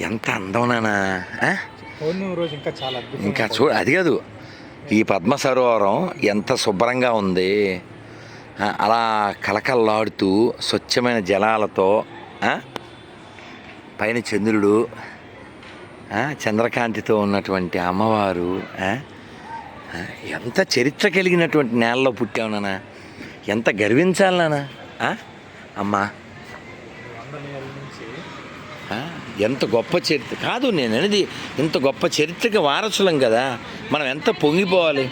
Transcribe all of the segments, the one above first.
ఎంత అందం? పౌర్ణమి రోజు ఇంకా చాలా ఇంకా చూ అది కాదు. ఈ పద్మ సరోవరం ఎంత శుభ్రంగా ఉంది. అలా కలకల్లాడుతూ స్వచ్ఛమైన జలాలతో? పైన చంద్రుడు చంద్రకాంతితో ఉన్నటువంటి అమ్మవారు ఎంత చరిత్ర కలిగినటువంటి నేలలో పుట్టావు నాన్న. ఎంత గర్వించాలి నాన్న ఆ? అమ్మా. ఎంత గొప్ప చరిత్ర. కాదు నేను అనేది ఇంత గొప్ప చరిత్రకి వారసులం కదా. మనం ఎంత పొంగిపోవాలి?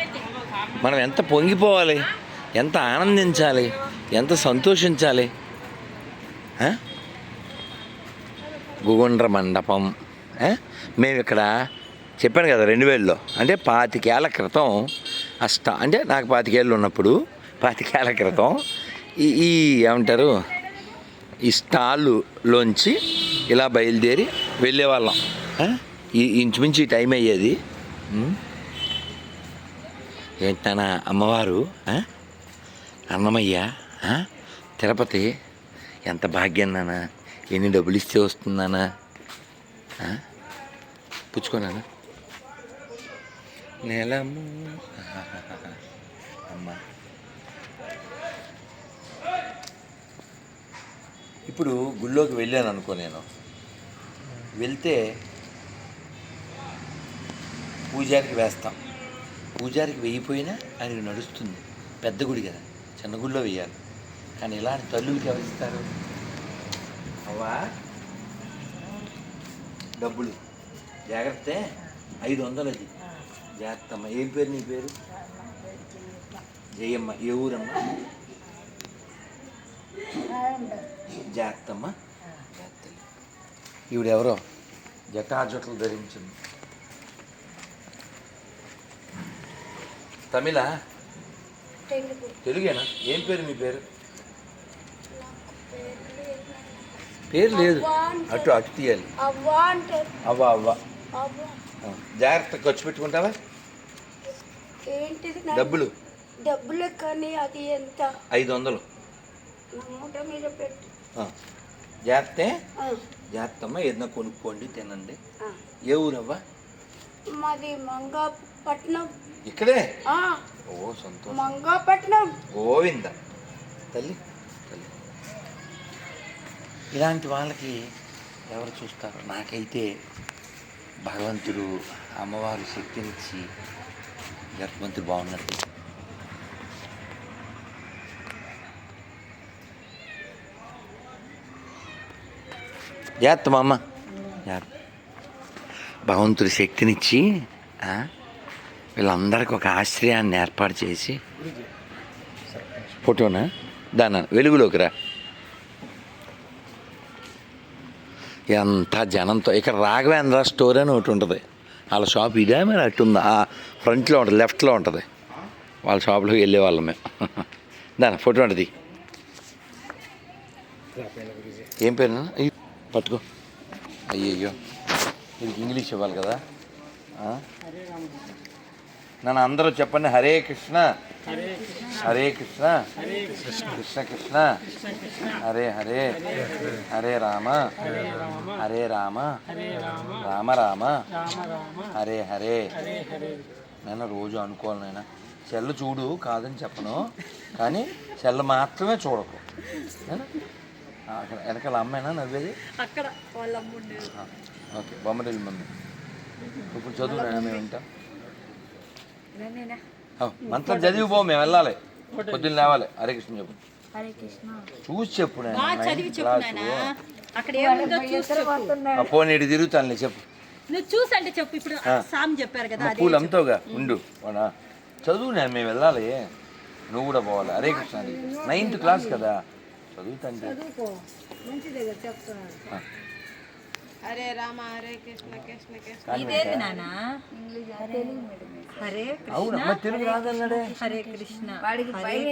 మనం ఎంత పొంగిపోవాలి? ఎంత ఆనందించాలి? ఎంత సంతోషించాలి? గుగుండ్ర మండపం. మేము ఇక్కడ చెప్పాను కదా రెండు వేలలో. అంటే పాతికేళ్ళ క్రితం అష్ట అంటే నాకు పాతికేళ్ళు ఉన్నప్పుడు పాతికేళ్ళ క్రితం ఈ ఈ ఏమంటారు? ఈ స్టాళ్ళులోంచి ఇలా బయలుదేరి వెళ్ళేవాళ్ళం. ఇంచుమించు టైం అయ్యేది? ఏంటన్నా అమ్మవారు? అన్నమయ్య? తిరుపతి? ఎంత భాగ్యం నాన్న. ఎన్ని డబ్బులు ఇస్తే వస్తుందానా పుచ్చుకోనానా నెలము. అమ్మా. ఇప్పుడు గుళ్ళోకి వెళ్ళాను అనుకో నేను. వెళ్తే పూజారికి వేస్తాం. పూజారికి వెయ్యిపోయినా ఆయనకు నడుస్తుంది. పెద్ద గుడి కదా చిన్న గుడిలో వెయ్యాలి. కానీ ఇలాంటి తల్లులకి ఎవరిస్తారు అవ్వా? డబ్బులు. జాగ్రత్త. ఐదు వందలు అది. జాగ్రత్త అమ్మ ఏం పేరు నీ పేరు? జయమ్మ ఏ ఊరమ్మా? జాగ్రత్త అమ్మ ఈవిడెవరో? జటాజుటలు ధరించింది. తమిళ? తెలుగు. తెలుగేనా? ఏం పేరు మీ పేరు? పేరు లేదు. అటు అటు తీయాలి. అవ్వ అవ్వ జాగ్రత్త ఖర్చు పెట్టుకుంటావా? డబ్బులు. డబ్బులు కానీ అది ఎంత? ఐదు వందలు. పెట్టి. జాగ్రత్త? అమ్మ ఏదైనా కొనుక్కోండి తినండి. ఏ ఊరవ్వ? మాది మంగాపట్నం. ఇక్కడే? ఓ సంతోషం. మంగాపట్నం. గోవింద. తల్లి తల్లి. ఇలాంటి వాళ్ళకి ఎవరు చూస్తారు? నాకైతే భగవంతుడు అమ్మవారు శక్తినిచ్చి గర్భవంతుడు బాగున్నట్టు జాగ్రత్త మా అమ్మ జాగ్రత్త. భగవంతుడి శక్తినిచ్చి వీళ్ళందరికీ ఒక ఆశ్రయాన్ని ఏర్పాటు చేసి. ఫోటోనా? దానా వెలుగులోకి రా. ఎంత జనంతో ఇక్కడ రాఘవేంద్ర స్టోర్ అని ఒకటి ఉంటుంది. వాళ్ళ షాప్ ఇదే మరి అటు ఉందా ఆ ఫ్రంట్లో ఉంటుంది లెఫ్ట్లో ఉంటుంది. వాళ్ళ షాప్లోకి వెళ్ళేవాళ్ళం మేము. దాని ఫోటో ఉంటుంది ఏం పేరు పట్టుకో. అయ్యయ్యో. ఇది ఇంగ్లీష్ ఇవ్వాలి కదా? నన్ను అందరూ చెప్పండి. హరే కృష్ణ. హరే కృష్ణ. కృష్ణ కృష్ణ. హరే హరే. హరే రామ. హరే రామ. రామ రామ. హరే హరే. నేను రోజు అనుకోవాలి నేను సెల్ చూడు కాదని చెప్పను. కానీ సెల్ మాత్రమే చూడకు. అక్కడ వెనకాల అమ్మాయినా నవ్వేది? అక్కడ వాళ్ళ ఓకే బొమ్మడిల్లు మమ్మీ. ఇప్పుడు చదువు నాయనా మేము ఆ, మంత్రం చదివి పో మేము వెళ్ళాలి. పొద్దున్న లేవాలి. హరే కృష్ణ చెప్పు. హరే కృష్ణ. చూసి చెప్పు నాయనా, నైన్త్ క్లాసు. అక్కడ ఏముందో చూసి చెప్పు. ఆ, పోనీ ఇటు తిరుగుతానులే చెప్పు. నువ్వు చూసి అంటే చెప్పు. ఇప్పుడు సామ్ చెప్పారు కదా పూలు అమ్ముతావుగా? ఉండు చదువు నేను మేము వెళ్ళాలి. నువ్వు కూడా పోవాలి. హరే కృష్ణ హరే కృష్ణ. నైన్త్ క్లాస్ కదా. చదువుతాండి. హరే రామ హరే కృష్ణ కృష్ణ కృష్ణ. కానీ ఇదేది నాన్న హరే అవును అమ్మ తెలుగు రాదన్నాడే. హరే కృష్ణ. ఒరేయ్,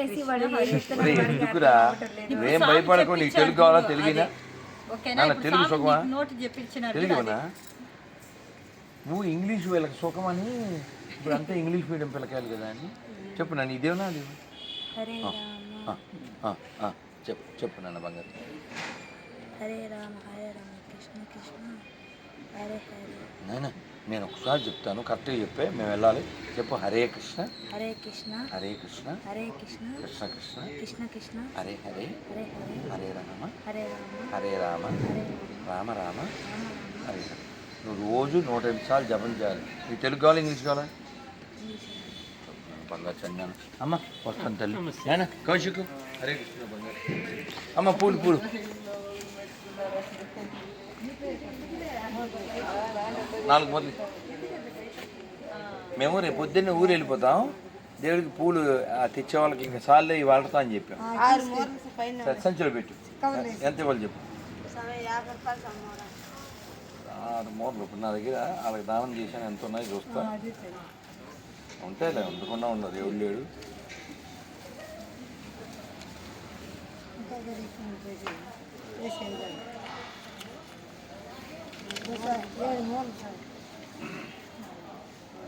ఎందుకురా? నువ్వేం భయపడకు నీకు తెలుగు కావాలా తెలుగునా? ఓకేనా నాన్న, ఇప్పుడు తెలుగు సామ్ సుఖమా? నీకు నోట్ చెప్పించినారు కదా, తెలుగునా నువ్వు ఇంగ్లీష్ వీళ్ళకి సుఖమని ఇప్పుడు అంతా ఇంగ్లీష్ మీడియం పిల్లకాయలు కదా అని. చెప్పు నన్ను ఇదేనా అది? హరే ఆ, రామ. ఆ, ఆ, చెప్పు చెప్పు నాన్న బంగారు. హరే రామ హరే రామ కృష్ణ కృష్ణ హరే హరే. నాయన నేను ఒకసారి చెప్తాను కరెక్ట్గా చెప్పే మేము వెళ్ళాలి. చెప్పు హరే కృష్ణ హరే కృష్ణ హరే కృష్ణ హరే కృష్ణ కృష్ణ కృష్ణ కృష్ణ కృష్ణ హరే హరే హరే హరే హరే రామ హరే రామ హరే రామ రామ రామ హరే రామ. నువ్వు రోజు నూట ఎనిమిది సార్లు జపం చేయాలి. నీకు తెలుగు కావాలి ఇంగ్లీష్ కావాలా? బంగారు చందాన. అమ్మ వస్తాను తల్లి. కౌశిక్. హరే కృష్ణ బంగారు. అమ్మ పూలు పూలు. నాలుగు మొదలు మేము రేపు పొద్దున్నే ఊరు వెళ్ళిపోతాం. దేవుడికి పూలు ఆ, తెచ్చే వాళ్ళకి ఇంకా సార్లే ఇవి వాడతా అని చెప్పాం. సంచిలో పెట్టు. ఎంత ఇవ్వాలి చెప్పు. ఆరు మూరలు ఇప్పుడు నా దగ్గర వాళ్ళకి దానం చేశాను. ఎంత ఉన్నాయో చూస్తా. ఉంటాయిలే ఉండకుండా ఉండదు. ఎవరు లేడు.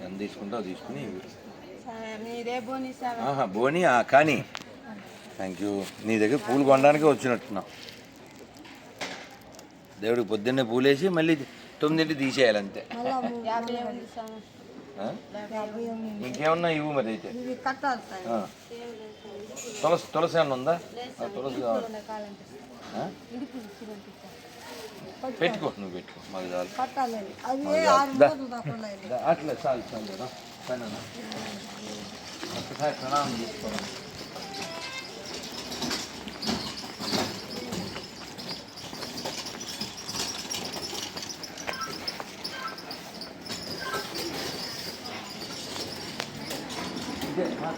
ఎంత తీసుకుంటావు తీసుకుని బోని కానీ. థ్యాంక్ యూ నీ దగ్గర పూలు కొనడానికే వచ్చినట్టున్నాం దేవుడికి పొద్దున్నే పూలేసి మళ్ళీ తొమ్మిదింటి తీసేయాలి ఇంకేమన్నా ఇవ్వు మరి అయితే. తులసి తులసి ఏమన్నా ఉందా? తులసి కావాలి? పెట్టుకో నువ్వు పెట్టుకో. మాకు చాలు. అట్లే చాలు చాలు. పైన రా. ఒక్కసారి ప్రణామం చేసుకోవాలి ఇదే, మా- మా ఇదే. నాగరాజు, ఆ పక్కన.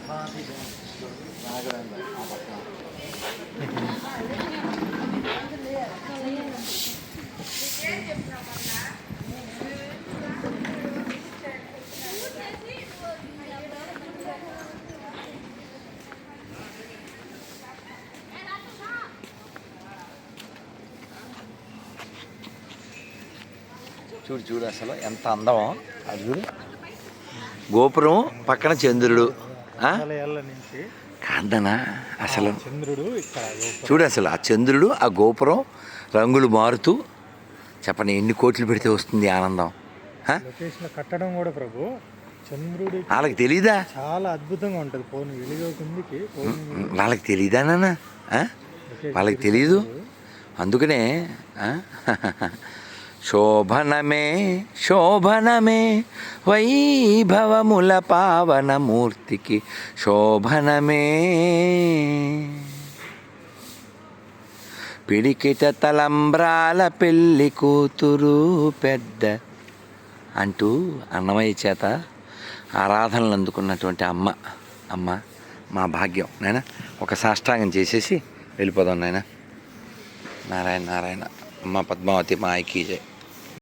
చూడు చూడు అసలు ఎంత అందమో. అది చూడు. గోపురం పక్కన చంద్రుడు. నుంచి కాదనా అసలు చంద్రుడు. చూడు అసలు ఆ చంద్రుడు ఆ గోపురం రంగులు మారుతూ చెప్పండి ఎన్ని కోట్లు పెడితే వస్తుంది ఆనందం? కట్టడం కూడా ప్రభు చంద్రుడి వాళ్ళకి తెలీదా? చాలా అద్భుతంగా ఉంటుంది. పోను వెలుగు కిందికి వాళ్ళకి తెలీదా నాన్న? వాళ్ళకి తెలీదు? అందుకనే? శోభనమే శోభనమే వైభవముల పావనమూర్తికి శోభనమే. పిడికిట తలంబ్రాల పెళ్ళి కూతురు పెద్ద అంటూ అన్నమయ్య చేత ఆరాధనలు అందుకున్నటువంటి అమ్మ అమ్మ మా భాగ్యం. నాయన ఒక సాష్టాంగం చేసేసి వెళ్ళిపోదాం నాయన. నారాయణ నారాయణ. అమ్మ పద్మావతి మా ఐకీజే